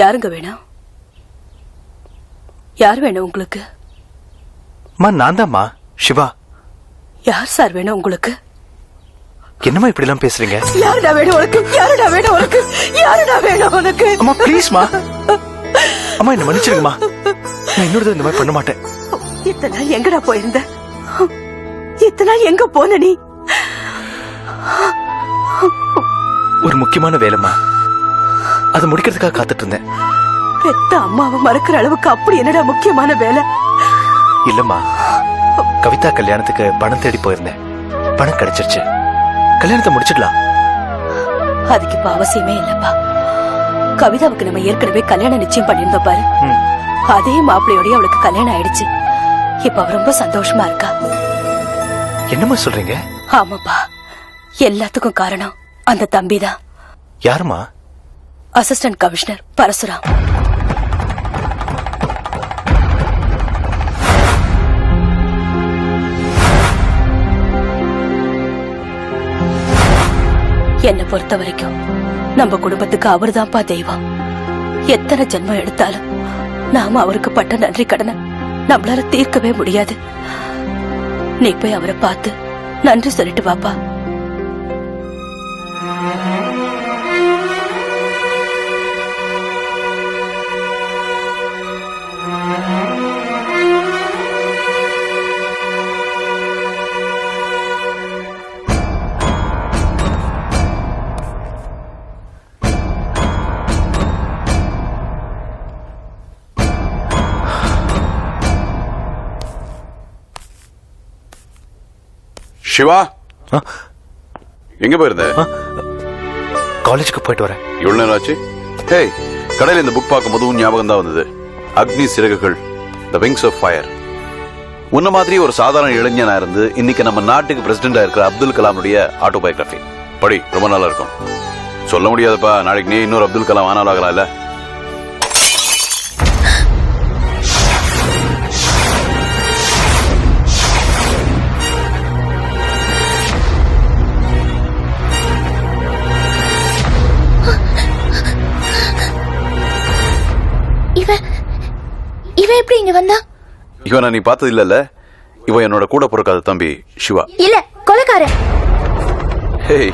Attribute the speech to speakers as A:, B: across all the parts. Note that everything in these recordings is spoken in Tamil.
A: யாருங்க வேணும் யார் வேணும் உங்களுக்கு?
B: அம்மா நான் தான்மா சிவா.
A: யார் சார் வேணும் உங்களுக்கு?
B: என்னம்மா இப்படி எல்லாம் பேசுறீங்க?
A: யாருடா வேணும் உனக்கு? யாருடா வேணும் உனக்கு? யாருடா வேணும் உனக்கு?
B: அம்மா ப்ளீஸ்மா அம்மா என்ன மன்னிச்சிருங்கம்மா. நான் இன்னொரு இந்த மாதிரி பண்ண மாட்டேன்.
A: இத்தனை நாள் எங்கடா போயிருந்த? இத்தனை நாள் எங்க போன நீ?
B: ஒரு முக்கியமான வேலைம்மா. அதை முடிக்கிறதுக்காக காத்துட்டு இருந்தேன்.
A: பெத்த அம்மாவை மறக்கிற அளவுக்கு அப்படி என்னடா முக்கியமான வேலை?
B: இல்லம்மா. கவிதா கல்யாணத்துக்கு பணம் தேடி போயிருந்தேன். பணம் கிடைச்சிருச்சு. கல்யாணத்தை முடிச்சிடலாம்.
A: அதுக்கு இப்ப அவசியமே இல்லப்பா. கவிதாவுக்கு நம்ம ஏற்கனவே கல்யாணம் நிச்சயம் பண்ணியிருந்தோம் பாரு. அதே மாப்பிள்ளையோடய அவளுக்கு கல்யாணம் ஆயிடுச்சு. இப்ப அவ ரொம்ப சந்தோஷமா இருக்கா.
B: என்னம்மா சொல்றீங்க?
A: ஆமாப்பா. எல்லாத்துக்கும் காரணம் அந்த தம்பிதான்.
B: யாரும்மா?
A: அசிஸ்டன்ட் கமிஷனர் பரசுராம் என்னை பொறுத்த வரைக்கும் நம்ம குடும்பத்துக்கு அவர்தான்ப்பா தெய்வம். எத்தனை ஜென்மம் எடுத்தாலும் நாம அவருக்கு பட்ட நன்றி கடனை நம்மளால தீர்க்கவே முடியாது. நீ போய் அவரை பார்த்து நன்றி சொல்லிட்டு வாப்பா.
C: சிவா? எங்க போயிருந்த?
B: காலேஜுக்கு போயிட்டு வரேன்.
C: எவ்வளவு நேரம் ஆச்சு? ஹேய் கடையில இந்த புக் பார்க்கும்போது உன் ஞாபகம் தான் வந்தது. Agni Siragugal the wings of fire உன்ன மாதிரி ஒரு சாதாரண இளைஞனா இருந்து இன்னைக்கு நம்ம நாட்டுக்கு பிரசிடென்டா இருக்கிற அப்துல் கலாமுடைய ஆட்டோபயோகிராஃபி படி ரொம்ப நல்லா இருக்கும். சொல்ல முடியாதுப்பா நாளைக்கு நீ இன்னொரு அப்துல் கலாம் ஆனாலும் ஆகலாம் இல்ல
D: இவன் எப்படி இங்க வந்தா?
C: இவனை நீ பார்த்தது இல்லல்ல? இவன் என்னோட கூட பிறக்காத தம்பி சிவா.
D: இல்ல கொலைக்காரன்
C: ஹேய்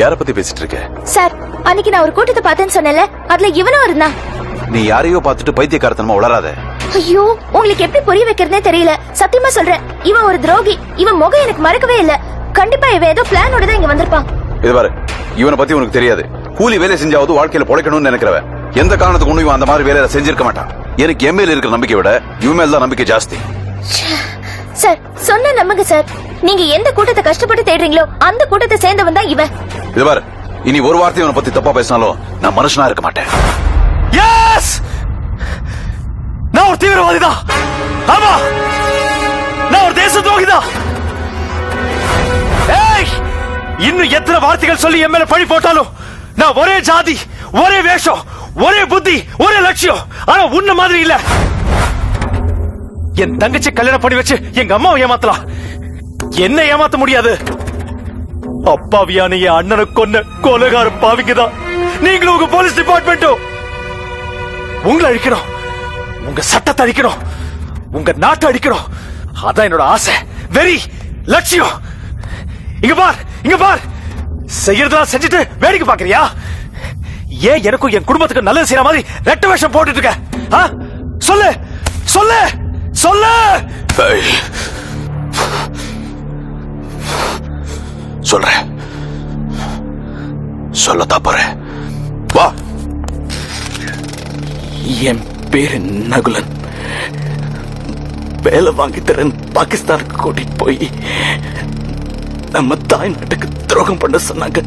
C: யார பத்தி பேசிட்டு இருக்க?
D: சார் அன்னைக்கு நான் ஒரு கூட்டத்தை பார்த்தேன்னு சொன்னேன்ல அதுல இவனும் இருந்தான்.
C: நீ யாரையோ பார்த்துட்டு பைத்தியக்காரத்தனமா உளராத
D: ஐயோ உங்களுக்கு எப்படி புரிய வைக்கிறதுனே தெரியல. சத்தியமா சொல்றேன் இவன் ஒரு துரோகி இவன் முகம் எனக்கு மறக்கவே இல்ல. கண்டிப்பா இவன் ஏதோ பிளானோட தான் இங்க வந்திருப்பான்.
C: இது பாரு இவனை பத்தி உனக்கு தெரியாது. கூலி வேலை செஞ்சாவது வாழ்க்கையில பொழைக்கணும்னு நினைக்கிறவன். எந்த காரணத்துக்கு ஒண்ணும் இவன் அந்த மாதிரி வேலையை செஞ்சிருக்க மாட்டான். எனக்கு என் மேல இருக்கிற நம்பிக்கை விட இவன் மேல தான் நம்பிக்கை ஜாஸ்தி.
D: சார் சொன்ன நம்புங்க சார். நீங்க எந்த கூட்டத்தை கஷ்டப்பட்டு தேடுறீங்களோ அந்த கூட்டத்தை சேர்ந்தவன் தான் இவன்
C: இது பாரு இனி ஒரு வார்த்தை இவனை பத்தி தப்பா பேசினாலும் நான் மனுஷனா இருக்க மாட்டேன்.
B: எஸ் நான் ஒரு தீவிரவாதி தான் ஆமா. நான் ஒரு தேச துரோகி தான் ஏய் இன்னும் எத்தனை வார்த்தைகள் சொல்லி என் மேல பழி போட்டாலும் நான் ஒரே ஜாதி ஒரே வேஷம் ஒரே புத்தி ஒரே லட்சியம். ஆனா உன்ன மாதிரி இல்ல. என் தங்கச்சி கல்யாணம் பண்ணி வச்சு எங்க அம்மாவை ஏமாத்தலாம் என்ன ஏமாத்த முடியாது. அப்பாவியான என் அண்ணனை கொன்ன கொலகார பாவிக்குதான் நீங்களும் உங்க போலீஸ் டிபார்ட்மெண்ட்டும். உங்களை அழிக்கணும். உங்க சட்டத்தை அழிக்கணும். உங்க நாட்டை அழிக்கணும். அதான் என்னோட ஆசை. வெறி லட்சியம். இங்க பார் இங்க பார். செய்யறதெல்லாம் செஞ்சுட்டு வேடிக்கை பாக்குறியா ஏன் எனக்கும் என் குடும்பத்துக்கு நல்லது செய்யற மாதிரி ரெட்ட வேஷம் போட்டுட்டு இருக்க? சொல்லு! சொல்லு! சொல்லு.
C: சொல்றேன் சொல்லத்தான் போறேன். வா.
E: என் பேரு நகுலன். வேலை வாங்கி தரேன். பாகிஸ்தானுக்கு கூட்டிட்டு போய் நம்ம தாய் நாட்டுக்கு துரோகம் பண்ண சொன்னாங்க.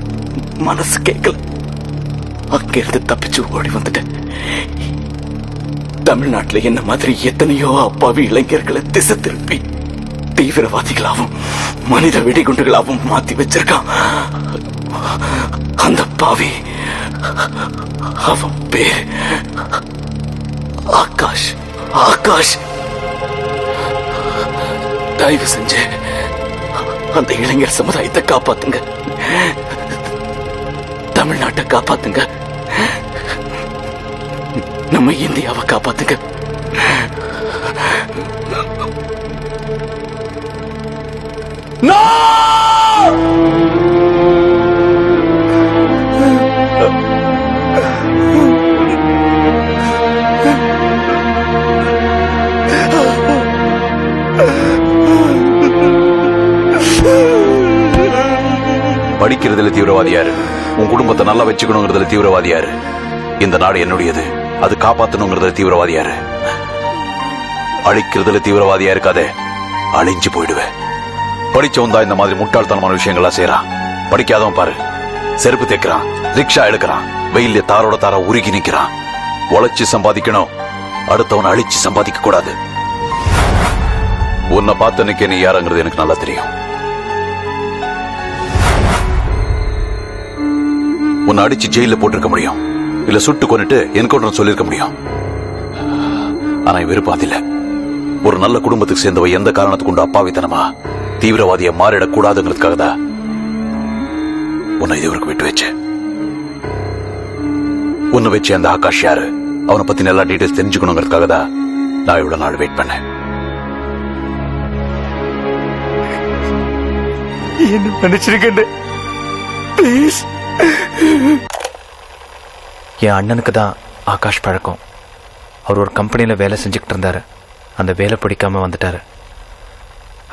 E: மனசு கேட்கல அங்கிருந்து தப்பிச்சு ஓடி வந்துட்டேன். தமிழ்நாட்டுல என்ன மாதிரி எத்தனையோ அப்பாவி இளைஞர்களை திசை திருப்பி தீவிரவாதிகளாகவும் மனித வெடிகுண்டுகளாகவும் மாத்தி வச்சிருக்கான். அந்த பாவி அவன் பேர் ஆகாஷ் ஆகாஷ். தயவு செஞ்சு அந்த இளைஞர் சமுதாயத்தை காப்பாத்துங்க. தமிழ்நாட்டை காப்பாத்துங்க. நம்ம இந்தியாவை காப்பாத்துங்க.
C: படிக்கிறதுல தீவிரவாதி யாரு உன் குடும்பத்தை நல்லா வச்சுக்கணுங்கிறதுல தீவிரவாதி யாரு இந்த நாடு என்னுடையது. அது காப்பாத்தணுங்கிறதுல தீவிரவாதியாரு. அழிக்கிறதுல தீவிரவாதியா இருக்காதே அழிஞ்சு போயிடுவேன் படிச்சவன் தான் இந்த மாதிரி முட்டாள்தனமான விஷயங்கள்லாம் செய்யறான் படிக்காதவன் பாரு. செருப்பு தேக்கிறான் ரிக்ஷா எடுக்கிறான் வெயில்ல தாரோட தாரா உருகி நிக்கிறான். உழைச்சு சம்பாதிக்கணும் அடுத்தவன் அழிச்சு சம்பாதிக்க கூடாது. உன்னை பார்த்து நிக்க நீ யாருங்கிறது எனக்கு நல்லா தெரியும். உன்னை அடிச்சு ஜெயில போட்டிருக்க முடியும். இல்ல சுட்டு கொண்டுட்டு என்கவுண்டர் சொல்லிருக்க முடியும். ஆனா இவரு இல்ல. ஒரு நல்ல குடும்பத்துக்கு சேர்ந்தவ எந்த காரணத்துக்கு கொண்டு அப்பாவித்தனமா? தீவிரவாதியை மாறிடக்கூடாதுங்கிறதுக்காக தான் உன்னை இதுவரைக்கும் விட்டு வச்சு உன்னை வச்சு அந்த ஆகாஷ் யாரு? அவனை பத்தி எல்லா டீட்டெயில்ஸ் தெரிஞ்சுக்கணுங்கிறதுக்காக தான் நான் இவ்வளவு நாள் வெயிட் பண்ணேன்.
B: என்ன நினைச்சிருக்கேன் ப்ளீஸ்
F: என் அண்ணனுக்கு தான் ஆகாஷ் பழக்கம். அவர் ஒரு கம்பெனியில் வேலை செஞ்சுக்கிட்டு இருந்தார். அந்த வேலை பிடிக்காம வந்துட்டார்.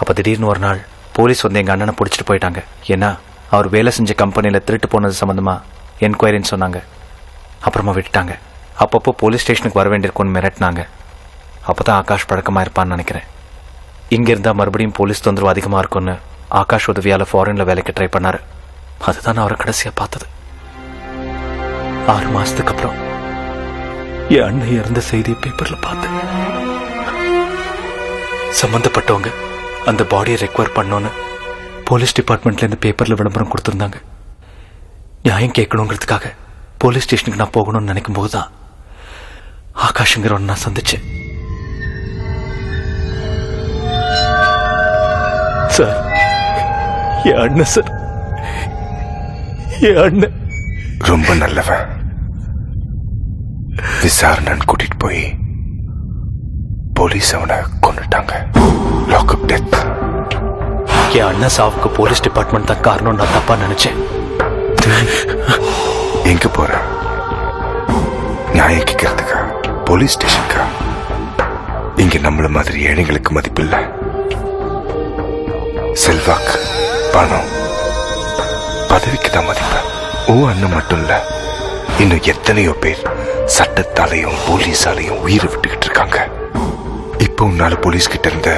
F: அப்போ திடீர்னு ஒரு நாள் போலீஸ் வந்து எங்கள் அண்ணனை பிடிச்சிட்டு போயிட்டாங்க. ஏன்னா அவர் வேலை செஞ்ச கம்பெனியில் திருட்டு போனது சம்மந்தமாக என்கொயரின்னு சொன்னாங்க. அப்புறமா விட்டுட்டாங்க. அப்பப்போ போலீஸ் ஸ்டேஷனுக்கு வர வேண்டியிருக்கும்னு மிரட்டினாங்க. அப்போ தான் ஆகாஷ் பழக்கமாக இருப்பான்னு நினைக்கிறேன். இங்கே இருந்தால் மறுபடியும் போலீஸ் தொந்தரவு அதிகமாக இருக்கும்னு ஆகாஷ் உதவியால் ஃபாரினில் வேலைக்கு ட்ரை பண்ணார். அதுதான் நான் அவரை கடைசியாக பார்த்தது. ஆறு மாசத்துக்கு அப்புறம். என் அண்ணன் இறந்த செய்தியை பேப்பர்ல பார்த்தேன். சம்பந்தப்பட்டவங்க அந்த பாடியை ரெக்வயர் பண்ணோன்னு போலீஸ் டிபார்ட்மெண்ட்ல இருந்து பேப்பர்ல விளம்பரம் கொடுத்துருந்தாங்க. நியாயம் கேட்கணுங்கிறதுக்காக போலீஸ் ஸ்டேஷனுக்கு நான் போகணும்னு நினைக்கும் போதுதான் ஆகாஷ்ங்கிறவன் நான் சந்திச்சேன். சார் என் அண்ணன் சார் என் அண்ணன்.
G: ரொம்ப நல்லவன் விசாரணைன்னு கூட்டிட்டு போய் போலீஸ் அவனை கொண்டுட்டாங்க லாக்அப் டெத்
F: என் அண்ணன் சாவுக்கு போலீஸ் டிபார்ட்மெண்ட் தான் காரணம் நான் தப்பா நினைச்சேன்.
G: எங்க போற? நியாயம் கேட்கறதுக்கா போலீஸ் ஸ்டேஷனுக்கா? இங்க நம்மள மாதிரி ஏழைங்களுக்கு மதிப்பில்லை செல்வாக்கு பணம் பதவிக்கு தான் மதிப்பு. உன் அண்ணன் மட்டும் இல்ல இன்னும் எத்தனையோ பேர் சட்டத்தாலையும் போலீஸாலையும் உயிரை விட்டுக்கிட்டு இருக்காங்க. இப்போ உன்னால போலீஸ் கிட்ட இருந்த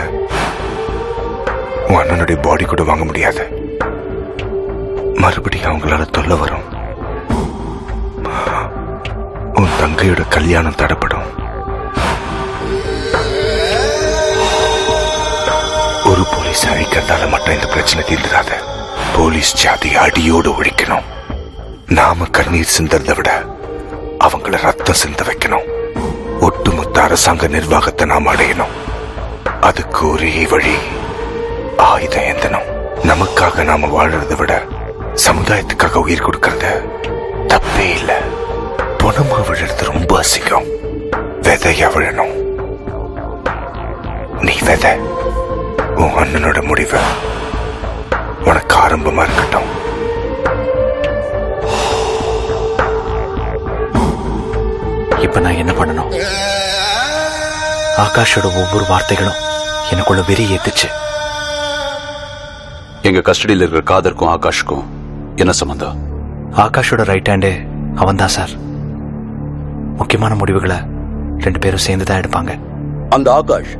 G: உன் அண்ணனுடைய பாடி கூட வாங்க முடியாது. மறுபடியும் அவங்களால தொல்லை வரும். உன் தங்கையோட கல்யாணம் தடப்படும். ஒரு போலீஸ் அழிக்கிறதால மட்டும் இந்த பிரச்சனை தீர்ந்துடாத போலீஸ் ஜாதி அடியோடு ஒழிக்கணும். நாம கண்ணீர் சிந்தறதை விட அவங்கள ரத்தம் சிந்த வைக்கணும். ஒட்டுமொத்த அரசாங்க நிர்வாகத்தை நாம் அடையணும். அதுக்கு ஒரே வழி ஆயுதம் ஏந்தணும். நமக்காக நாம வாழறத விட சமுதாயத்துக்காக உயிர் கொடுக்கறத தப்பே இல்ல. பணமா விழுறது ரொம்ப அசிங்கம். விதையா விழணும். நீ விதை. உன் அண்ணனோட முடிவு. உனக்கு ஆரம்பமா இருக்கட்டும்.
F: இப்ப நான் என்ன பண்ணணும்? ஆகாஷோட ஒவ்வொரு வார்த்தைகளும் எனக்குள்ள வெறி ஏத்துச்சு.
C: எங்க கஸ்டடியில் இருக்கிற காதருக்கும் ஆகாஷுக்கும் என்ன சம்பந்தம்?
F: ஆகாஷோட ரைட் ஹேண்டே அவன் தான் சார். முக்கியமான முடிவுகளை ரெண்டு பேரும் சேர்ந்து தான் எடுப்பாங்க.
C: அந்த ஆகாஷ்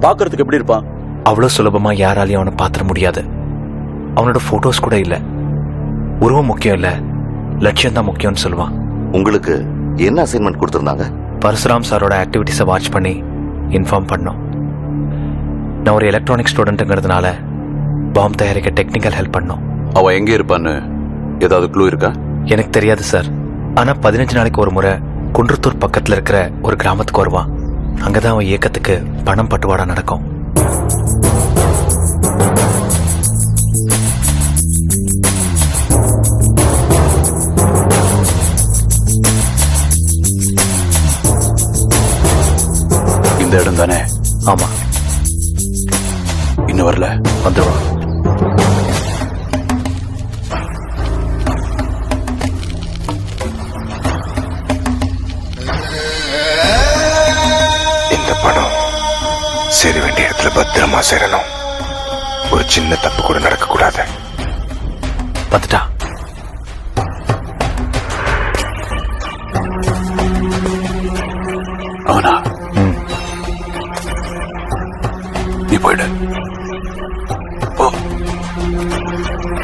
C: பாக்குறதுக்கு எப்படி இருப்பான்?
F: அவ்வளோ சுலபமா யாராலையும் அவனை பாத்திர முடியாது. அவனோட போட்டோஸ் கூட இல்ல. உருவம் முக்கியம் இல்ல. லட்சியம் தான் முக்கியம்னு சொல்லுவான்.
H: உங்களுக்கு என்ன அசைன்மெண்ட் கொடுத்திருந்தாங்க?
F: பரசுராம் சாரோட ஆக்டிவிட்டிஸை வாட்ச் பண்ணி இன்ஃபார்ம் பண்ணோம். நான் ஒரு எலக்ட்ரானிக் ஸ்டூடெண்ட்டுங்கிறதுனால பாம் தயாரிக்க டெக்னிக்கல் ஹெல்ப் பண்ணோம்.
C: அவன் எங்க இருப்பான்னு ஏதாவது க்ளூ இருக்கா?
F: எனக்கு தெரியாது சார் ஆனா பதினஞ்சு நாளைக்கு ஒரு முறை குன்றத்தூர் பக்கத்துல இருக்கிற ஒரு கிராமத்துக்கு வருவான் அங்கதான் அவன் இயக்கத்துக்கு பணம் பட்டுவாடா நடக்கும்.
C: இந்த இடம் தானே?
F: ஆமா.
C: இன்னும் வரல?
F: வந்துடுவான்
G: இந்த பணம் சேர வேண்டிய இடத்துல பத்திரமா சேரணும். ஒரு சின்ன தப்பு கூட நடக்கக்கூடாது.
F: வந்துட்டா?
C: அவனா
B: あ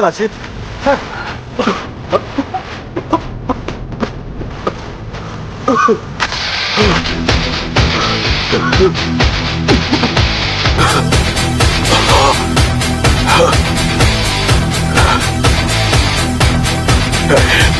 B: 나치헤헤 헤.